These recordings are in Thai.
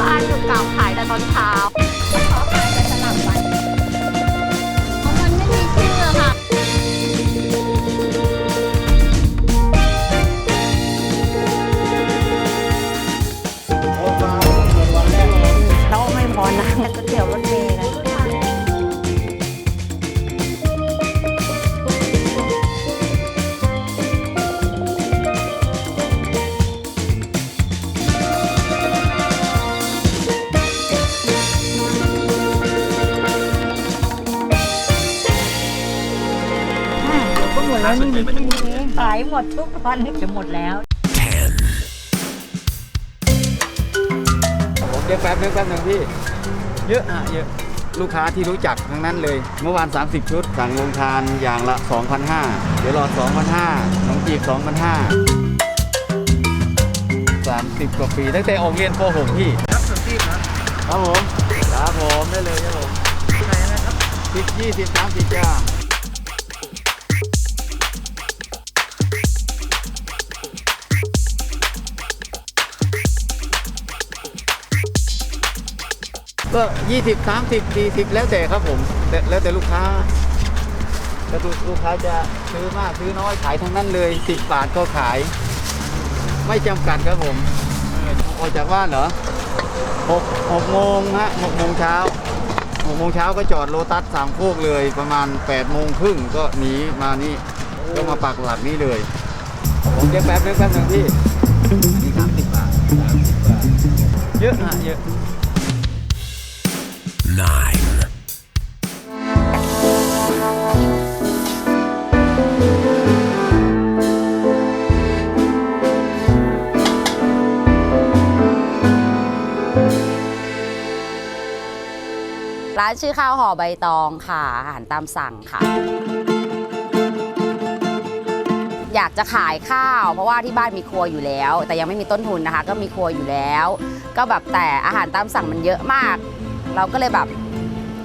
บ้านอยู่เก่าขายแต่ตอนเช้า ดแล้วนี่ขายหมดทุกวันจะหมดแล้วผมเดี๋ยวแป๊บนึงแป๊บนึงพี่ เยอะอะเยอะลูกค้าที่รู้จักทั้งนั้นเลย เมื่อวาน 30 ชุดสั่งลงทานอย่างละ 2,500เดี๋ยวรอ2,500น้องจีบ2,500 30 กว่าปี ตั้งแต่ออกเรียนป .6 พี่ครับสุดที่ครับครับผมครับผมได้เลยครับผมใครนะครับสิบยี่สิบสามสิบจ้า ก็ยี่สิบสามสิบสี่สิบแล้วแต่ครับผมแต่แล้วแต่ลูกค้าแล้วลูกค้าจะซื้อมากซื้อน้อยขายทั้งนั้นเลยสิบบาทก็ขาย ไม่จำกัดครับผมออกจากบ้านเหรอหกหกโมงฮะหกโมงเช้าหกโมงเช้าก็จอดโลตัสสามโคกเลยประมาณแปดโมงครึ่งก็หนีมานี่ก็มาปักหลักนี่เลยผมเดี๋ยวแป๊บนึงแป๊บนึงพี่นี่สามสิบบาทสามสิบบาทเยอะฮะเยอะ nine, ร้านชื่อข้าวห่อใบตองค่ะ อาหารตามสั่งค่ะ อยากจะขายข้าว เพราะว่าที่บ้านมีครัวอยู่แล้ว แต่ยังไม่มีต้นทุนนะคะ ก็มีครัวอยู่แล้ว ก็แบบแต่อาหารตามสั่งมันเยอะมาก เราก็เลยแบบ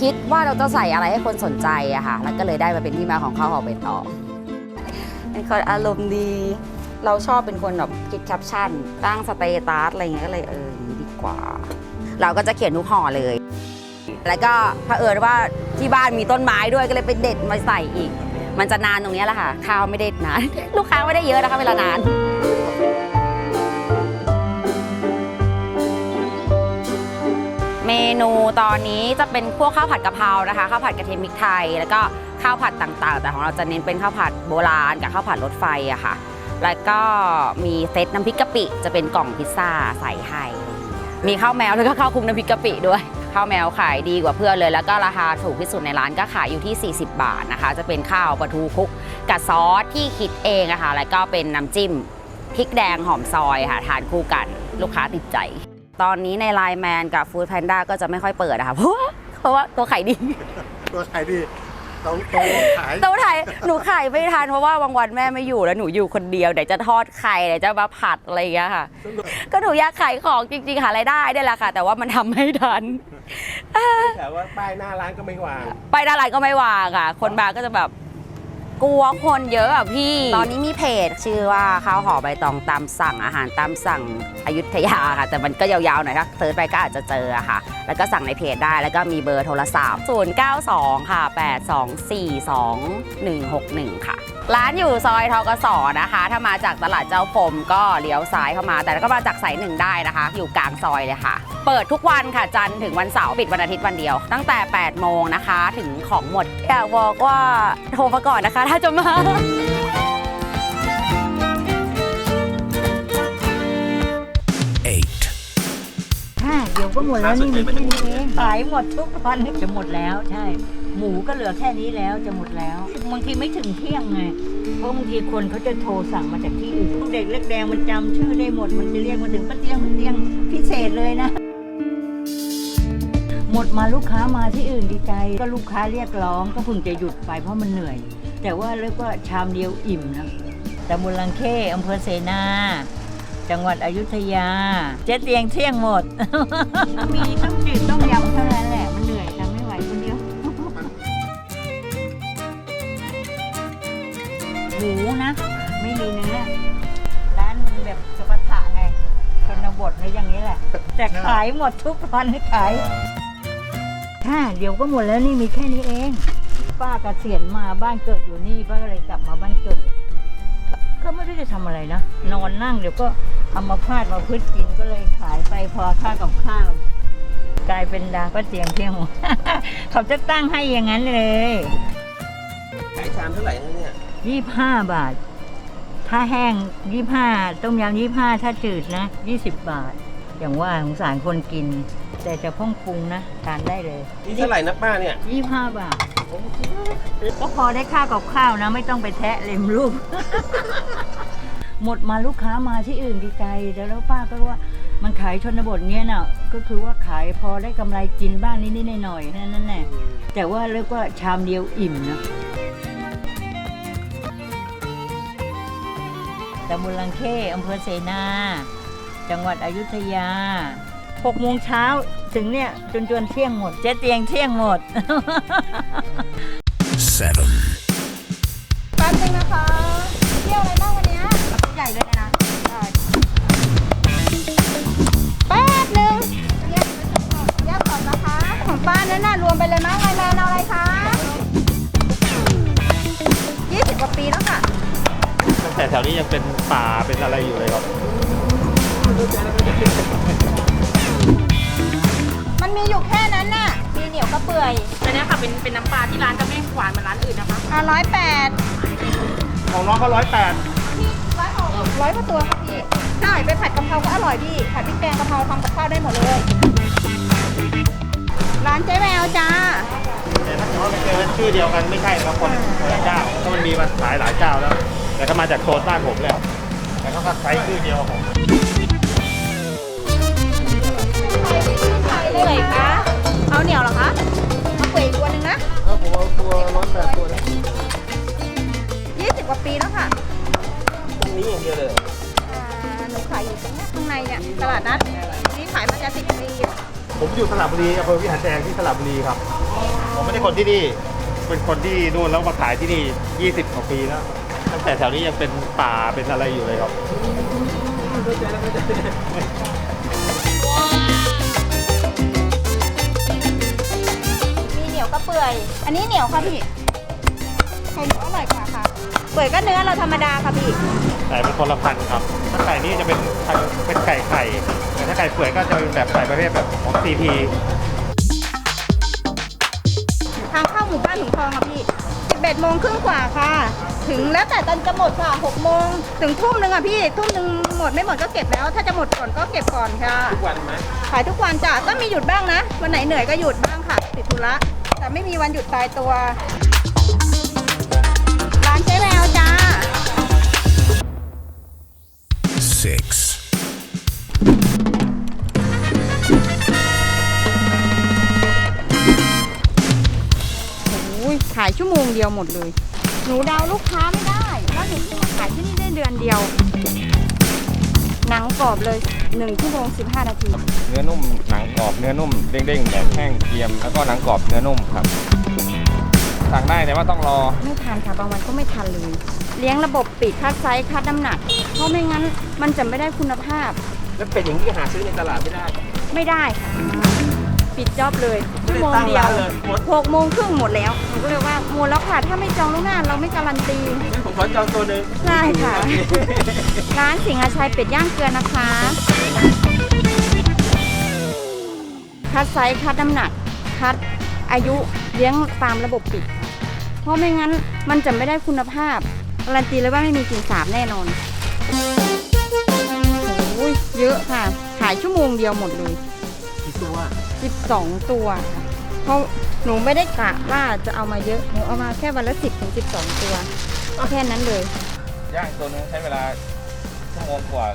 คิดว่าเราจะใส่อะไรให้คนสนใจอะค่ะ แล้วก็เลยได้มาเป็นที่มาของข้าวห่อใบตองเป็นคนอารมณ์ดี เราชอบเป็นคนแบบคิดแคปชั่น ตั้งสเตตัสอะไรเงี้ยก็เลยเออดีกว่า เราก็จะเขียนทุกห่อเลย แล้วก็เผอิญว่าที่บ้านมีต้นไม้ด้วยก็เลยไปเด็ดมาใส่อีก มันจะนานตรงนี้แหละค่ะ ข้าวไม่ได้นาน ลูกค้าไม่ได้เยอะนะคะเวลานาน เมนูตอนนี้จะเป็นพวกข้าวผัดกะเพรานะคะข้าวผัดกระเทียมพริกไทย แล้วก็ข้าวผัดต่างๆ แต่ของเราจะเน้นเป็นข้าวผัดโบราณกับข้าวผัดรถไฟอะค่ะ แล้วก็มีเซตน้ำพริกกะปิ จะเป็นกล่องพิซซ่าใส่ให้มีข้าวแมวแล้วก็ข้าวคลุกน้ำพริกกะปิด้วยข้าวแมวขายดีกว่าเพื่อนเลย แล้วก็ราคาถูกที่สุดในร้านก็ขายอยู่ที่ 40 บาทนะคะ จะเป็นข้าวปลาทูคลุกกับซอสที่คิดเองอะค่ะแล้วก็เป็นน้ำจิ้มพริกแดงหอมซอยค่ะ ทานคู่กันลูกค้าติดใจ ตอนนี้ในไลน์แมนกับฟู้ดแพนด้าก็จะไม่ค่อยเปิดอะค่ะเพราะว่าเพราะว่าตัวขายดี ตัวขายดีโตโตขายตัวไทยหนูขายไม่ทันเพราะว่าบางวันแม่ไม่อยู่แล้วหนูอยู่คนเดียวเดี๋ยวจะทอดไข่เดี๋ยวจะมาผัดอะไรอย่างเงี้ยค่ะ ก็หนูอยากขายของจริงๆหารายได้ได้แหละค่ะ แต่ว่ามันทำไม่ทัน แต่ว่าป้ายหน้าร้านก็ไม่วาง ไปด้านหลังก็ไม่วางค่ะ คนมาก็จะแบบ กลัวคนเยอะอะพี่ ตอนนี้มีเพจชื่อว่าข้าวห่อใบตองตามสั่งอาหารตามสั่งอยุธยาค่ะ แต่มันก็ยาวๆหน่อยถ้าเซิร์ชไปก็อาจจะเจอค่ะ แล้วก็สั่งในเพจได้แล้วก็มีเบอร์โทรศัพท์ 092 ค่ะ 8242161 ค่ะ ร้านอยู่ซอยทกสนะคะ ถ้ามาจากตลาดเจ้าพรมก็เลี้ยวซ้ายเข้ามา แต่ก็มาจากสายหนึ่งได้นะคะ อยู่กลางซอยเลยค่ะ เปิดทุกวันค่ะจันทร์ถึงวันเสาร์ปิดวันอาทิตย์วันเดียว ตั้งแต่ 8 โมงนะคะ ถึงของหมดอยากบอกว่าโทรมาก่อนนะคะ ถ้าจะมา eight, ค่ะเดี๋ยวก็หมดแล้วนี่มีแค่นี้เองขายหมดทุกวันจะหมดแล้วใช่ หมูก็เหลือแค่นี้แล้วจะหมดแล้วบางทีไม่ถึงเที่ยงไงเพราะบางทีคนเขาจะโทรสั่งมาจากที่อื่นเด็กเล็กแดงมันจำชื่อได้หมดมันจะเรียกมาถึงป้าเตียงป้าเตียงพิเศษเลยนะ หมดมาลูกค้ามาที่อื่นดีใจ ก็ลูกค้าเรียกร้องก็เพิ่งจะหยุดไปเพราะมันเหนื่อย แต่ว่าเรียกว่าชามเดียวอิ่มนะตำบลลังเข้อำเภอเสนา จังหวัดอยุธยา เจ๊เตียงเที่ยงหมด มีต้องจืดต้องยำเท่านั้นแหละ มันเหนื่อยทำไม่ไหวคนเดียว หมูนะ ไม่มีเนื้อร้านมันแบบสปาถะไงชนบทในอย่างนี้แหละไปแต่ขายหมดทุกวันขาย ค่ะ เดี๋ยวก็หมดแล้วนี่มีแค่นี้เอง ป้าเกษียณมาบ้านเกิดอยู่นี่ป้าก็เลยกลับมาบ้านเกิด ก็ไม่ได้จะทำอะไรนะ นอนนั่งเดี๋ยวก็เอามาพาดมาพืชกินก็เลยขายไปพอค่ากับข้าว กลายเป็นดาป้าเตียงเที่ยงเขาจะตั้งให้อย่างนั้นเลยขายชามเท่าไหร่นะเนี่ยยี่ห้าบาท ถ้าแห้งยี่ห้าต้มยำยี่ห้าถ้าจืดนะยี่สิบบาท อย่างว่าสงสารคนกิน แต่จะพ่องปรุงนะทานได้เลยนี่เท่าไหร่นะป้าเนี่ย ยี่ห้าบาทก็พอได้ค่ากับข้าวนะ ไม่ต้องไปแทะเล็มรูป หมดมาลูกค้ามาที่อื่นไกลๆแล้วป้าก็ว่ามันขายชนบทเนี้ยน่ะก็คือว่าขายพอได้กำไรกินบ้างนิดๆหน่อยๆแค่นั้นแหละแต่ว่าเรียกว่าชามเดียวอิ่มนะตำบลลังเข้อำเภอเสนา จังหวัดอยุธยา หกโมงเช้าถึงเนี่ยจนจนเที่ยงหมด เจ๊เตียงเที่ยงหมด seven, แป๊บนึงนะคะ เที่ยวอะไรบ้างวันเนี้ยใหญ่เลยนะแป๊บนึงแยกแยกก่อนนะคะ ของป้านั่นน่ะรวมไปเลยมั้งไงแมนเอาอะไรคะ20กว่าปีแล้วค่ะ ตั้งแต่แถวนี้ยังเป็นป่าเป็นอะไรอยู่เลยครับมันมี อยู่แค่นั้นน่ะ มีเหนียวกระเปื่อยอันนี้ค่ะเป็นเป็นน้ำปลาที่ร้านจะไม่หวานเหมือนร้านอื่นนะคะอะร้อยแปดของน้องก็ร้อยแปดพี่ร้อยของร้อยกว่าตัวค่ะพี่ใช่ไปผัดกะเพราก็อร่อยพี่ผัดพริกแกงกะเพราทำกับข้าวได้หมดเลย ร้านเจ๊แววจ้าแต่ถ้าเกิดว่าเป็นชื่อเดียวกันไม่ใช่ครับคนคนละเจ้าก็มันมีมาหลายหลายเจ้าแล้ว แต่ก็มาจากโซนบ้านผมแล้วแต่เขาก็ใช้ชื่อเดียวกับผม เปื่อยคะเอาเหนียวเหรอคะเอาเปื่อยอีกตัวหนึ่งนะแล้วผมเอาตัวร้อยแปดตัวนี้ยี่สิบกว่าปีแล้วค่ะตรงนี้อย่างเดียวเลยอ่าหนูขายอยู่ตรงเนี้ยข้างในเนี่ยตลาดนัดนี่ขายมาจะสิบปีอะผมอยู่สระบุรีอำเภอวิหารแดงที่สระบุรีครับ ผมไม่ได้คนที่นี่ เป็นคนที่นู่นแล้วมาขายที่นี่ 20กว่าปีแล้ว ตั้งแต่แถวนี้ยังเป็นป่าเป็นอะไรอยู่เลยครับ อยอันนี้เหนียวค่ะพี่ไข่หมูอร่อยกว่าค่ะเปื่อยก็เนื้อเราธรรมดาค่ะพี่แต่เป็นคนละพันธุ์ครับ ถ้าไก่นี่จะเป็นพันธุ์เป็นไก่ไข่ แต่ถ้าไก่เปื่อยก็จะเป็นแบบไก่ประเภทแบบของ CP ทางเข้าหมู่บ้านถุงทองค่ะพี่ 11โมงครึ่งกว่าค่ะ ถึงแล้วแต่ตอนจะหมดค่ะ6โมงถึงทุ่มหนึ่งอะพี่ ทุ่มหนึ่งหมดไม่หมดก็เก็บแล้ว ถ้าจะหมดก่อนก็เก็บก่อนค่ะ ทุกวันไหมขายทุกวันจ้ะ ก็มีหยุดบ้างนะ วันไหนเหนื่อยก็หยุดบ้างค่ะ ติดธุระ แต่ไม่มีวันหยุดตายตัว ร้านเจ๊แววจ้า six, โอ้ยขายชั่วโมงเดียวหมดเลย หนูเดาลูกค้าไม่ได้ว่าหนูเพิ่งมาขายที่นี่ได้เดือนเดียว หนังกรอบเลย1ชั่วโมง15 นาที เนื้อนุ่มหนังกรอบเนื้อนุ่มเด้งๆแบบแห้งเกรียม แล้วก็หนังกรอบเนื้อนุ่มครับสั่งได้แต่ว่าต้องรอ ไม่ทันค่ะบางวันก็ไม่ทันเลย เลี้ยงระบบปิดคัดไซส์คัดน้ำหนัก เพราะไม่งั้นมันจะไม่ได้คุณภาพ แล้วเป็นอย่างนี้หาซื้อในตลาดไม่ได้ ไม่ได้ค่ะ ปิดจ็อบเลยชั่วโมงเดียวไม่ได้ตั้งร้านเลยหมดหกโมงครึ่งหมดแล้วหนูก็เลยว่าหมดแล้วค่ะถ้าไม่จองล่วงหน้าเราไม่การันตีงั้นผมขอจองตัวหนึ่งใช่ค่ะ ร้านสิงห์อาชัยเป็ดย่างเกลือนะคะ คัดไซส์คัดน้ำหนัก คัดอายุเลี้ยงตามระบบปิดค่ะเพราะไม่งั้นมันจะไม่ได้คุณภาพการันตีเลยว่าไม่มีกลิ่นสาบแน่นอนโอ้ยเยอะค่ะ ขายชั่วโมงเดียวหมดเลยกี่ ตัว 12 ตัวค่ะเพราะหนูไม่ได้กะว่าจะเอามาเยอะ หนูเอามาแค่วันละ 10ถึง12 ตัว แค่นั้นเลย ย่างตัวนึงใช้เวลาชั่วโมงกว่า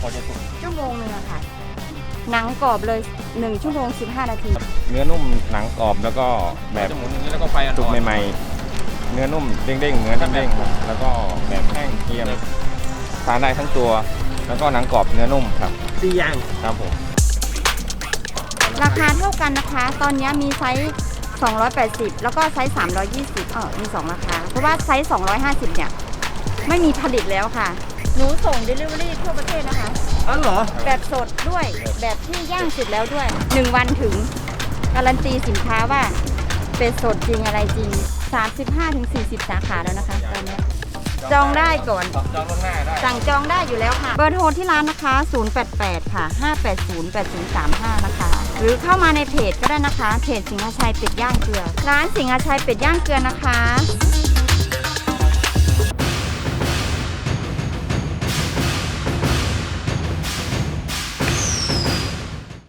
พอจะสุกชั่วโมงหนึงอะค่ะ หนังกรอบเลย 1 ชั่วโมง 15 นาที เนื้อนุ่มหนังกรอบแล้วก็แบบแล้วก็ไฟสุกใหม่ๆ เนื้อนุ่มเด้งๆเนื้อเด้งๆครับแล้วก็แบบแห้งเกรียมทานได้ทั้งตัว แล้วก็หนังกรอบเนื้อนุ่มครับ สี่อย่างครับผม ราคาเท่ากันนะคะ ตอนนี้มีไซส์ 280 แล้วก็ไซส์ 320เออมี 2 ราคา เพราะว่าไซส์ 250 เนี่ย ไม่มีผลิตแล้วค่ะ หนูส่ง Delivery ทั่วประเทศนะคะ อ๋อเหรอ แบบสดด้วยแบบที่ย่างเสร็จแล้วด้วย 1 วันถึง การันตีสินค้าว่าเป็นสดจริงอะไรจริง 35-40 สาขาแล้วนะคะตอนเนี้ยจองได้ก่อน จองล่วงหน้าได้ สั่งจองได้อยู่แล้วค่ะ เบอร์โทรที่ร้านนะคะ 088 ค่ะ 580 8035 นะคะ หรือเข้ามาในเพจก็ได้นะคะ เพจสิงห์ชัยเป็ดย่างเกลือ ร้านสิงห์ชัยเป็ดย่างเกลือนะคะ